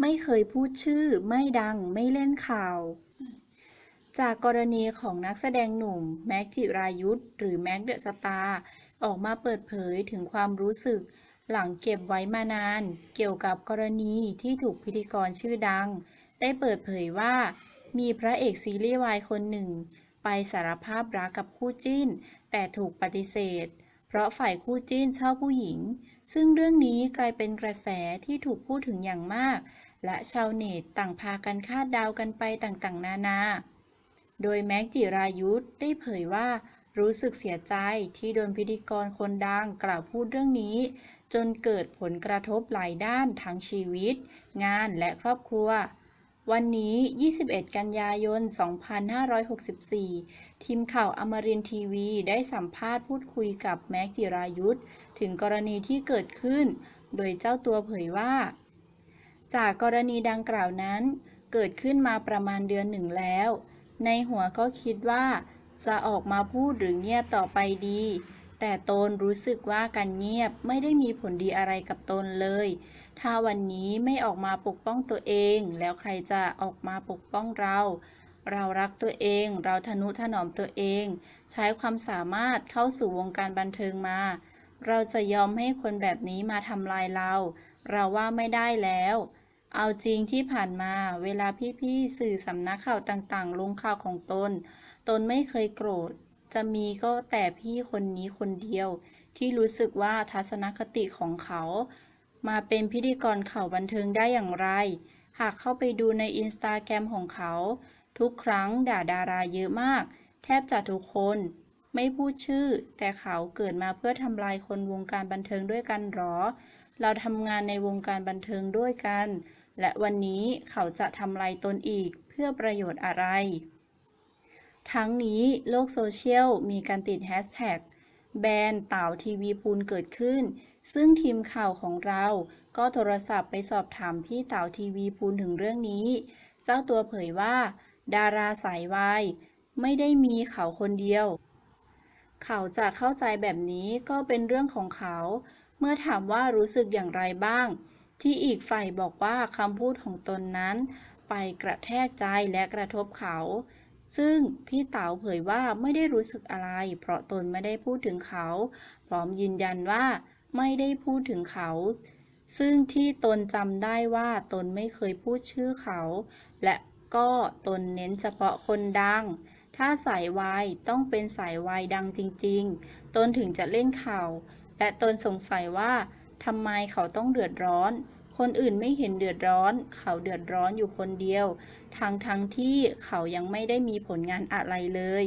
ไม่เคยพูดชื่อ ไม่ดัง ไม่เล่นข่าว จากกรณีของนักแสดงหนุ่ม แม็กจิรายุทธหรือแม็กเดอะสตาร์ออกมาเปิดเผยถึงความรู้สึก หลังเก็บไว้มานาน เกี่ยวกับกรณีที่ถูกพิธีกรชื่อดัง ได้เปิดเผยว่า มีพระเอกซีรีส์วายคนหนึ่ง ไปสารภาพรักกับคู่จิ้น แต่ถูกปฏิเสธ เพราะฝ่ายคู่จิ้นชอบผู้หญิง ซึ่งเรื่องนี้กลายเป็นกระแสที่ถูกพูดถึงอย่างมาก และชาวเน็ตต่างพากันคาดเดากันไปต่างๆ นานา โดยแม็กจิรายุทธได้เผยว่ารู้สึกเสียใจที่โดนพิธีกรคนดังกล่าวพูดเรื่องนี้ จนเกิดผลกระทบหลายด้านทั้งชีวิต งานและครอบครัว วันนี้ 21 กันยายน 2564 ทีมข่าวอมรินทีวี ได้สัมภาษณ์พูดคุยกับแม็กจิรายุทธถึงกรณีที่เกิดขึ้น โดยเจ้าตัวเผยว่า จากกรณีดังกล่าวนั้น เกิดขึ้นมาประมาณเดือนหนึ่งแล้ว ในหัวก็คิดว่า จะออกมาพูดหรือเงียบต่อไปดี แต่ตนรู้สึกว่าการเงียบไม่ได้มีผลดีอะไรกับตนเลย ถ้าวันนี้ไม่ออกมาปกป้องตัวเอง แล้วใครจะออกมาปกป้องเรา เรารักตัวเอง เราทนุถนอมตัวเอง ใช้ความสามารถเข้าสู่วงการบันเทิงมา เราจะยอมให้คนแบบนี้มาทำลายเรา เราว่าไม่ได้แล้ว เอาจริงที่ผ่านมาเวลาพี่ๆสื่อสำนักข่าวต่างๆ ลงข่าวของตน ตนไม่เคยโกรธ จะมีก็แต่พี่คนนี้คนเดียว ที่รู้สึกว่าทัศนคติของเขา มาเป็นพิธีกรข่าวบันเทิงได้อย่างไร หากเข้าไปดูในอินสตาแกรมของเขา ทุกครั้งด่าดาราเยอะมาก แทบจะทุกคน ไม่พูดชื่อ แต่เขาเกิดมาเพื่อทำลายคนวงการบันเทิงด้วยกันหรอ เราทำงานในวงการบันเทิงด้วยกัน และวันนี้เขาจะทำลายตนอีกเพื่อประโยชน์อะไร ทั้งนี้โลกโซเชียลมีการติดแฮชแท็กแบนเต่าทีวีพูนเกิดขึ้น ซึ่งทีมข่าวของเรา ก็โทรศัพท์ไปสอบถามพี่เต่าทีวีพูนถึงเรื่องนี้ เจ้าตัวเผยว่า ดาราสายวายไม่ได้มีเขาคนเดียว เขาจะเข้าใจแบบนี้ก็เป็นเรื่องของเขา เมื่อถามว่ารู้สึกอย่างไรบ้าง ที่อีกฝ่ายบอกว่าคำพูดของตนนั้น ไปกระแทกใจและกระทบเขา ซึ่งพี่เต๋าเผยว่าไม่ได้รู้สึกอะไร เพราะตนไม่ได้พูดถึงเขา พร้อมยืนยันว่าไม่ได้พูดถึงเขา ซึ่งที่ตนจำได้ว่าตนไม่เคยพูดชื่อเขา และก็ตนเน้นเฉพาะคนดัง ถ้าสายวายต้องเป็นสายวายดังจริง ๆ ตนถึงจะเล่นข่าว และตนสงสัยว่าทำไมเขาต้องเดือดร้อน คนอื่นไม่เห็นเดือดร้อน เขาเดือดร้อนอยู่คนเดียว ทั้งทั้งๆที่เขายังไม่ได้มีผลงานอะไรเลย